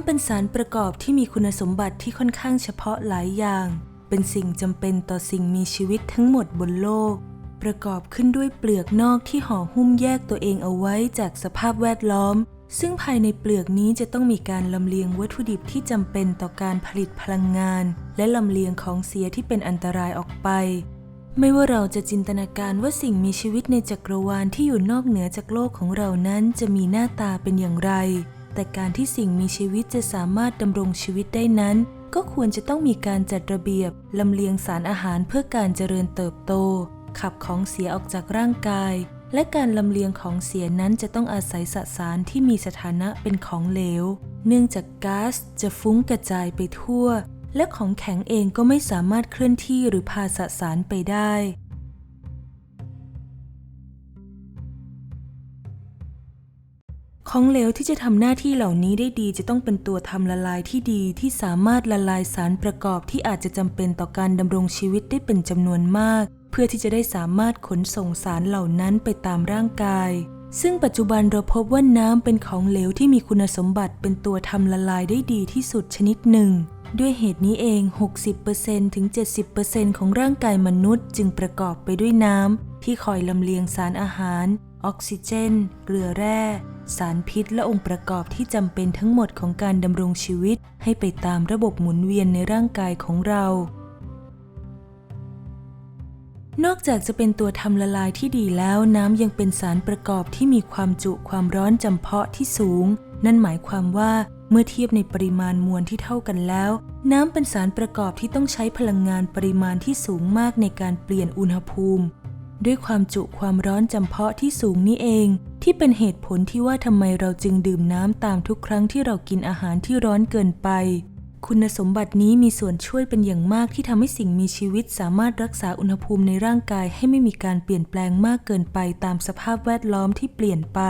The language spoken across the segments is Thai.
ำเป็นสารประกอบที่มีคุณสมบัติที่ค่อนข้างเฉพาะหลายอย่าง เป็นสิ่งจำเป็นต่อสิ่งมีชีวิตทั้งหมดบนโลก ประกอบขึ้นด้วยเปลือกนอกที่ห่อหุ้มแยกตัวเองเอาไว้จากสภาพแวดล้อม ซึ่งภายในเปลือกนี้จะต้องมีการลำเลียงวัตถุดิบที่จำเป็นต่อการผลิตพลังงาน และลำเลียงของเสียที่เป็นอันตรายออกไปไม่ว่าเราจะจินตนาการว่าสิ่งมีชีวิตในจักรวาลที่อยู่นอกเหนือจากโลกของเรานั้นจะมีหน้าตาเป็นอย่างไร แต่การที่สิ่งมีชีวิตจะสามารถดำรงชีวิตได้นั้น ก็ควรจะต้องมีการจัดระเบียบลำเลียงสารอาหารเพื่อการเจริญเติบโต ขับของเสียออกจากร่างกาย และการลำเลียงของเสียนั้นจะต้องอาศัยสสารที่มีสถานะเป็นของเหลว เนื่องจากก๊าซจะฟุ้งกระจายไปทั่ว และของแข็งเองก็ไม่สามารถเคลื่อนที่หรือพาสสารไปได้ ของเหลวที่จะทำหน้าที่เหล่านี้ได้ดีจะต้องเป็นตัวทำละลายที่ดีที่สามารถละลายสารประกอบที่อาจจะจำเป็นต่อการดำรงชีวิตได้เป็นจำนวนมาก เพื่อที่จะได้สามารถขนส่งสารเหล่านั้นไปตามร่างกาย ซึ่งปัจจุบันเราพบว่าน้ำเป็นของเหลวที่มีคุณสมบัติเป็นตัวทำละลายได้ดีที่สุดชนิดหนึ่ง ด้วยเหตุนี้เอง 60%ถึง 70%ของร่างกายมนุษย์ จึงประกอบไปด้วยน้ำที่คอยลำเลียงสารอาหาร ออกซิเจน เกลือแร่ สารพิษและองค์ประกอบที่จำเป็นทั้งหมดของการดำรงชีวิตให้ไปตามระบบหมุนเวียนในร่างกายของเรา นอกจากจะเป็นตัวทำละลายที่ดีแล้วน้ำยังเป็นสารประกอบที่มีความจุความร้อนจำเพาะที่สูง นั่นหมายความว่าเมื่อเทียบในปริมาณมวลที่เท่ากันแล้ว น้ำเป็นสารประกอบที่ต้องใช้พลังงานปริมาณที่สูงมากในการเปลี่ยนอุณหภูมิ ด้วยความจุความร้อนจำเพาะที่สูงนี่เอง ที่เป็นเหตุผลที่ว่าทำไมเราจึงดื่มน้ำตามทุกครั้งที่เรากินอาหารที่ร้อนเกินไป คุณสมบัตินี้มีส่วนช่วยเป็นอย่างมากที่ทำให้สิ่งมีชีวิตสามารถรักษาอุณหภูมิในร่างกายให้ไม่มีการเปลี่ยนแปลงมากเกินไปตามสภาพแวดล้อมที่เปลี่ยนไป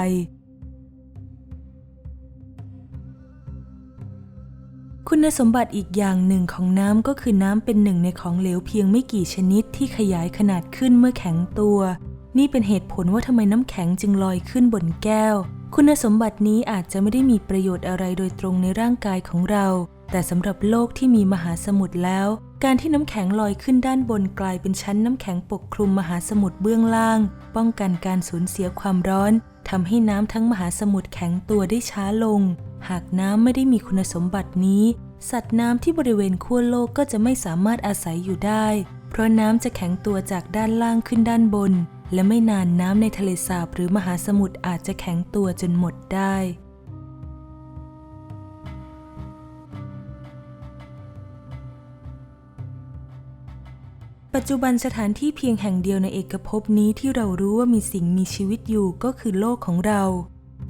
คุณสมบัติอีกอย่างหนึ่งของน้ำก็คือน้ำเป็นหนึ่งในของเหลวเพียงไม่กี่ชนิดที่ขยายขนาดขึ้นเมื่อแข็งตัว นี่เป็นเหตุผลว่าทำไมน้ำแข็งจึงลอยขึ้นบนแก้ว คุณสมบัตินี้อาจจะไม่ได้มีประโยชน์อะไรโดยตรงในร่างกายของเรา แต่สำหรับโลกที่มีมหาสมุทรแล้ว การที่น้ำแข็งลอยขึ้นด้านบนกลายเป็นชั้นน้ำแข็งปกคลุมมหาสมุทรเบื้องล่าง ป้องกันการสูญเสียความร้อนทำให้น้ำทั้งมหาสมุทรแข็งตัวได้ช้าลง หากน้ำไม่ได้มีคุณสมบัตินี้ สัตว์น้ำที่บริเวณขั้วโลกก็จะไม่สามารถอาศัยอยู่ได้ เพราะน้ำจะแข็งตัวจากด้านล่างขึ้นด้านบน และไม่นานน้ำในทะเลสาบหรือมหาสมุทรอาจจะแข็งตัวจนหมดได้ ปัจจุบันสถานที่เพียงแห่งเดียวในเอกภพนี้ที่เรารู้ว่ามีสิ่งมีชีวิตอยู่ก็คือโลกของเรา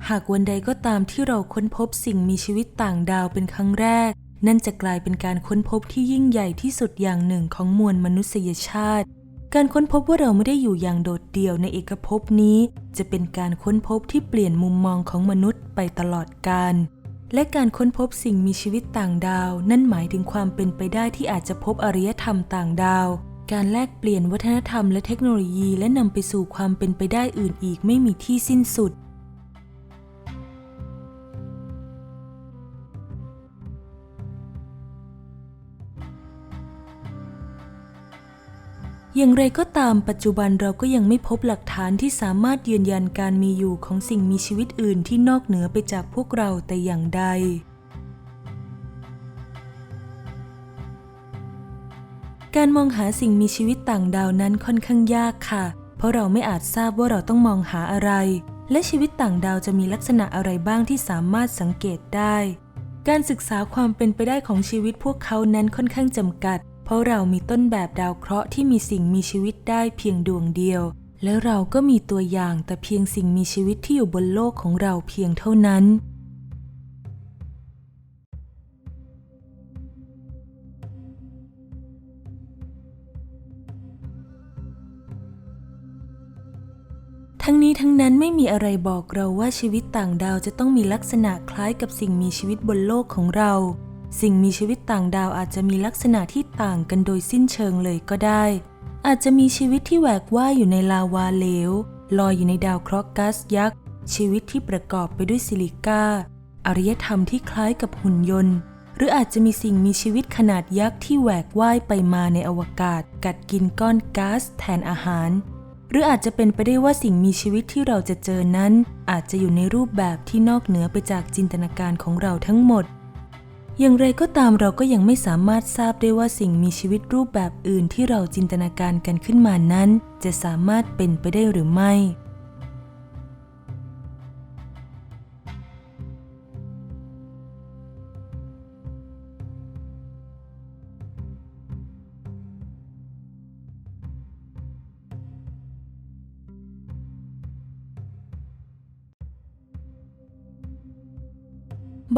หากวันใดก็ตามที่เราค้นพบสิ่งมีชีวิตต่างดาวเป็นครั้งแรก นั่นจะกลายเป็นการค้นพบที่ยิ่งใหญ่ที่สุดอย่างหนึ่งของมวลมนุษยชาติ การค้นพบว่าเราไม่ได้อยู่อย่างโดดเดี่ยวในเอกภพนี้ จะเป็นการค้นพบที่เปลี่ยนมุมมองของมนุษย์ไปตลอดกาลและการค้นพบสิ่งมีชีวิตต่างดาว นั่นหมายถึงความเป็นไปได้ที่อาจจะพบอารยธรรมต่างดาว การแลกเปลี่ยนวัฒนธรรมและเทคโนโลยีและนำไปสู่ความเป็นไปได้อื่นอีกไม่มีที่สิ้นสุด อย่างไรก็ตามปัจจุบันเราก็ยังไม่พบหลักฐานที่สามารถยืนยันการมีอยู่ของสิ่งมีชีวิตอื่นที่นอกเหนือไปจากพวกเราแต่อย่างใด การมองหาสิ่งมีชีวิตต่างดาวนั้นค่อนข้างยากค่ะ เพราะเราไม่อาจทราบว่าเราต้องมองหาอะไร และชีวิตต่างดาวจะมีลักษณะอะไรบ้างที่สามารถสังเกตได้ การศึกษาความเป็นไปได้ของชีวิตพวกเขานั้นค่อนข้างจำกัด ราะเรามีต้นแบบดาวเคราะห์ที่มีสิ่งมีชีวิตได้เพียงดวงเดียว และเราก็มีตัวอย่างแต่เพียงสิ่งมีชีวิตที่อยู่บนโลกของเราเพียงเท่านั้น ทั้งนี้ทั้งนั้นไม่มีอะไรบอกเราว่าชีวิตต่างดาวจะต้องมีลักษณะคล้ายกับสิ่งมีชีวิตบนโลกของเรา สิ่งมีชีวิตต่างดาวอาจจะมีลักษณะที่ต่างกันโดยสิ้นเชิงเลยก็ได้ อาจจะมีชีวิตที่แหวกว่ายอยู่ในลาวาเหลว ลอยอยู่ในดาวเคราะห์ก๊าซยักษ์ ชีวิตที่ประกอบไปด้วยซิลิก้าอารยธรรมที่คล้ายกับหุ่นยนต์ หรืออาจจะมีสิ่งมีชีวิตขนาดยักษ์ที่แหวกว่ายไปมาในอวกาศ กัดกินก้อนก๊าซแทนอาหาร หรืออาจจะเป็นไปได้ว่าสิ่งมีชีวิตที่เราจะเจอนั้น อาจจะอยู่ในรูปแบบที่นอกเหนือไปจากจินตนาการของเราทั้งหมด อย่างไรก็ตามเราก็ยังไม่สามารถทราบได้ว่าสิ่งมีชีวิตรูปแบบอื่นที่เราจินตนาการกันขึ้นมานั้น จะสามารถเป็นไปได้หรือไม่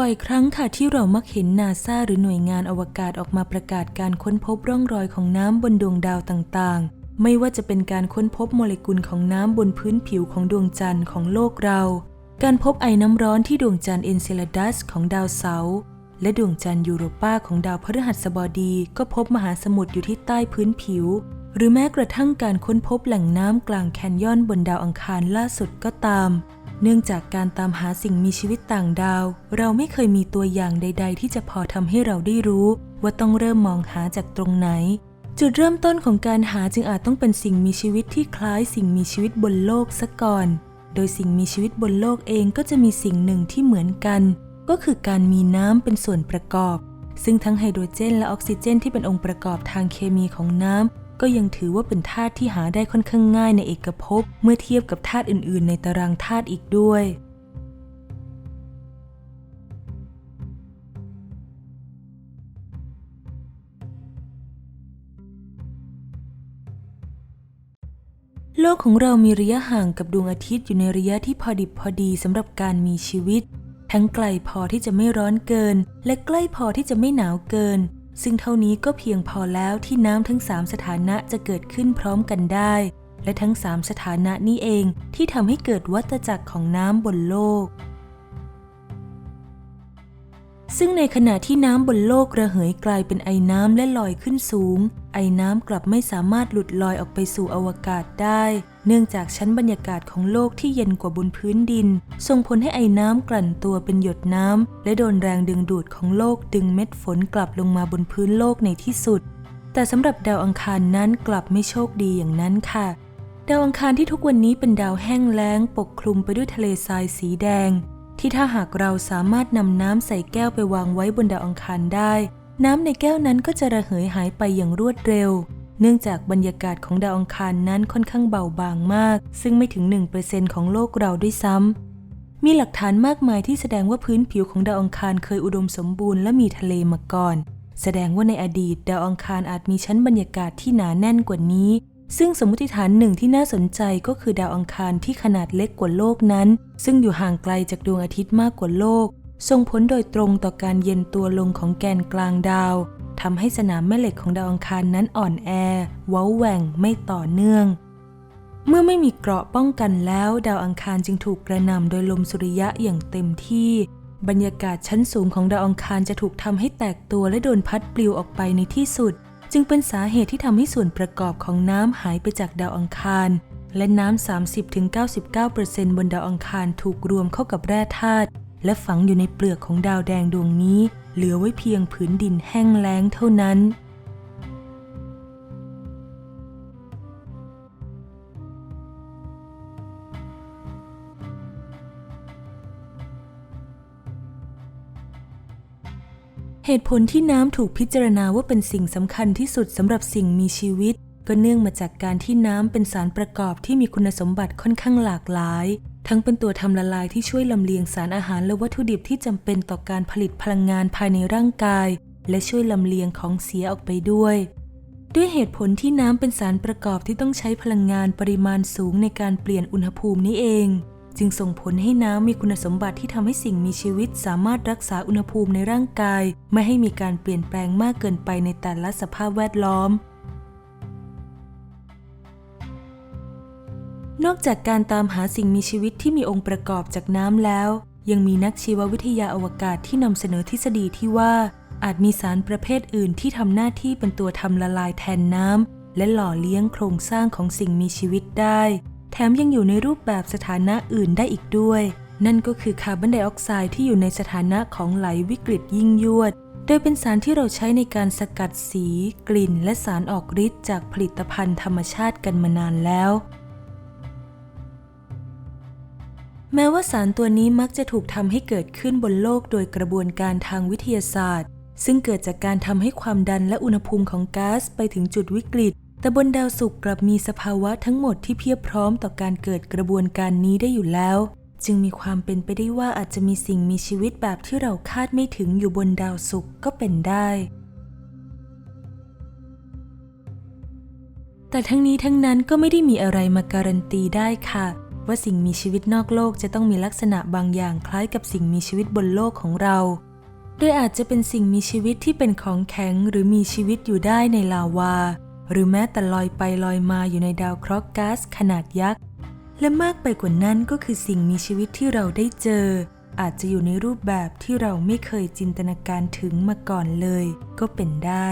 บ่อยครั้งค่ะที่เรามักเห็นนาซาหรือหน่วยงานอวกาศออกมาประกาศการค้นพบร่องรอยของน้ำบนดวงดาวต่างๆ ไม่ว่าจะเป็นการค้นพบโมเลกุลของน้ำบนพื้นผิวของดวงจันทร์ของโลกเรา การพบไอน้ำร้อนที่ดวงจันทร์เอนเซลดัสของดาวเสาร์และดวงจันทร์ยูโรปาของดาวพฤหัสบดีก็พบมหาสมุทรอยู่ที่ใต้พื้นผิว หรือแม้กระทั่งการค้นพบแหล่งน้ำกลางแคนยอนบนดาวอังคารล่าสุดก็ตาม เนื่องจากการตามหาสิ่งมีชีวิตต่างดาว เราไม่เคยมีตัวอย่างใด ๆ ที่จะพอทำให้เราได้รู้ ว่าต้องเริ่มมองหาจากตรงไหน จุดเริ่มต้นของการหาจึงอาจต้องเป็นสิ่งมีชีวิตที่คล้ายสิ่งมีชีวิตบนโลกซะก่อน โดยสิ่งมีชีวิตบนโลกเองก็จะมีสิ่งหนึ่งที่เหมือนกัน ก็คือการมีน้ำเป็นส่วนประกอบ ซึ่งทั้งไฮโดรเจนและออกซิเจนที่เป็นองค์ประกอบทางเคมีของน้ำ ก็ยังถือว่าเป็นธาตุที่หาได้ค่อนข้างง่ายในเอกภพเมื่อเทียบกับธาตุอื่น ๆ ในตารางธาตุอีกด้วยโลกของเรามีระยะห่างกับดวงอาทิตย์อยู่ในระยะที่พอดิบพอดีสำหรับการมีชีวิต ทั้งไกลพอที่จะไม่ร้อนเกิน และใกล้พอที่จะไม่หนาวเกิน ซึ่งเท่านี้ก็เพียงพอแล้วที่น้ำทั้งสามสถานะจะเกิดขึ้นพร้อมกันได้ และทั้งสามสถานะนี้เองที่ทำให้เกิดวัฏจักรของน้ำบนโลก ซึ่งในขณะที่น้ำบนโลกระเหยกลายเป็นไอน้ำและลอยขึ้นสูง ไอน้ำกลับไม่สามารถหลุดลอยออกไปสู่อวกาศได้ เนื่องจากชั้นบรรยากาศของโลกที่เย็นกว่าบนพื้นดิน ส่งผลให้ไอน้ำกลั่นตัวเป็นหยดน้ำและโดนแรงดึงดูดของโลกดึงเม็ดฝนกลับลงมาบนพื้นโลกในที่สุด แต่สำหรับดาวอังคารนั้นกลับไม่โชคดีอย่างนั้นค่ะ ดาวอังคารที่ทุกวันนี้เป็นดาวแห้งแล้ง ปกคลุมไปด้วยทะเลทรายสีแดง ที่ถ้าหากเราสามารถนำน้ำใส่แก้วไปวางไว้บนดาวอังคารได้ น้ำในแก้วนั้นก็จะระเหยหายไปอย่างรวดเร็ว เนื่องจากบรรยากาศของดาวอังคารนั้นค่อนข้างเบาบางมาก ซึ่งไม่ถึง 1%ของโลกเราด้วยซ้ำ มีหลักฐานมากมายที่แสดงว่าพื้นผิวของดาวอังคารเคยอุดมสมบูรณ์และมีทะเลมาก่อน แสดงว่าในอดีตดาวอังคารอาจมีชั้นบรรยากาศที่หนาแน่นกว่านี้ ซึ่งสมมติฐานหนึ่งที่น่าสนใจก็คือดาวอังคารที่ขนาดเล็กกว่าโลกนั้น ซึ่งอยู่ห่างไกลจากดวงอาทิตย์มากกว่าโลก ส่งผลโดยตรงต่อการเย็นตัวลงของแกนกลางดาวทำให้สนามแม่เหล็กของดาวอังคารนั้นอ่อนแอ เว้าแหว่งไม่ต่อเนื่อง เมื่อไม่มีเกราะป้องกันแล้ว ดาวอังคารจึงถูกกระหน่ำโดยลมสุริยะอย่างเต็มที่ บรรยากาศชั้นสูงของดาวอังคารจะถูกทำให้แตกตัวและโดนพัดปลิวออกไปในที่สุด จึงเป็นสาเหตุที่ทำให้ส่วนประกอบของน้ำหายไปจากดาวอังคาร และน้ำ 30-99%บนดาวอังคารถูกรวมเข้ากับแร่ธาตุและฝังอยู่ในเปลือกของดาวแดงดวงนี้ เหลือไว้เพียงผืนดินแห้งแล้งเท่านั้น ตุผลที่น้ำถูกพิจารณาว่าเป็นสิ่งสำคัญที่สุดสำหรับสิ่งมีชีวิต ก็เนื่องมาจากการที่น้ำเป็นสารประกอบที่มีคุณสมบัติค่อนข้างหลากหลาย ทั้งเป็นตัวทำละลายที่ช่วยลำเลียงสารอาหารและวัตถุดิบที่จำเป็นต่อการผลิตพลังงานภายในร่างกาย และช่วยลำเลียงของเสียออกไปด้วย ด้วยเหตุผลที่น้ำเป็นสารประกอบที่ต้องใช้พลังงานปริมาณสูงในการเปลี่ยนอุณหภูมินี้เอง จึงส่งผลให้น้ำมีคุณสมบัติที่ทำให้สิ่งมีชีวิตสามารถรักษาอุณหภูมิในร่างกาย ไม่ให้มีการเปลี่ยนแปลงมากเกินไปในแต่ละสภาพแวดล้อม นอกจากการตามหาสิ่งมีชีวิตที่มีองค์ประกอบจากน้ำแล้ว ยังมีนักชีววิทยาอวกาศที่นำเสนอทฤษฎีที่ว่า อาจมีสารประเภทอื่นที่ทำหน้าที่เป็นตัวทำละลายแทนน้ำและหล่อเลี้ยงโครงสร้างของสิ่งมีชีวิตได้ แถมยังอยู่ในรูปแบบสถานะอื่นได้อีกด้วย นั่นก็คือคาร์บอนไดออกไซด์ที่อยู่ในสถานะของไหลวิกฤตยิ่งยวด โดยเป็นสารที่เราใช้ในการสกัดสี กลิ่น และสารออกฤทธิ์จากผลิตภัณฑ์ธรรมชาติกันมานานแล้วแม้ว่าสารตัวนี้มักจะถูกทำให้เกิดขึ้นบนโลกโดยกระบวนการทางวิทยาศาสตร์ ซึ่งเกิดจากการทำให้ความดันและอุณหภูมิของก๊าซไปถึงจุดวิกฤต แต่บนดาวศุกร์กลับมีสภาวะทั้งหมดที่เพียบพร้อมต่อการเกิดกระบวนการนี้ได้อยู่แล้ว จึงมีความเป็นไปได้ว่าอาจจะมีสิ่งมีชีวิตแบบที่เราคาดไม่ถึงอยู่บนดาวศุกร์ก็เป็นได้ แต่ทั้งนี้ทั้งนั้นก็ไม่ได้มีอะไรมาการันตีได้ค่ะ ว่าสิ่งมีชีวิตนอกโลกจะต้องมีลักษณะบางอย่างคล้ายกับสิ่งมีชีวิตบนโลกของเราโดยอาจจะเป็นสิ่งมีชีวิตที่เป็นของแข็งหรือมีชีวิตอยู่ได้ในลาวา หรือแม้แต่ลอยไปลอยมาอยู่ในดาวเคราะห์ก๊าซขนาดยักษ์ และมากไปกว่านั้นก็คือสิ่งมีชีวิตที่เราได้เจอ อาจจะอยู่ในรูปแบบที่เราไม่เคยจินตนาการถึงมาก่อนเลย ก็เป็นได้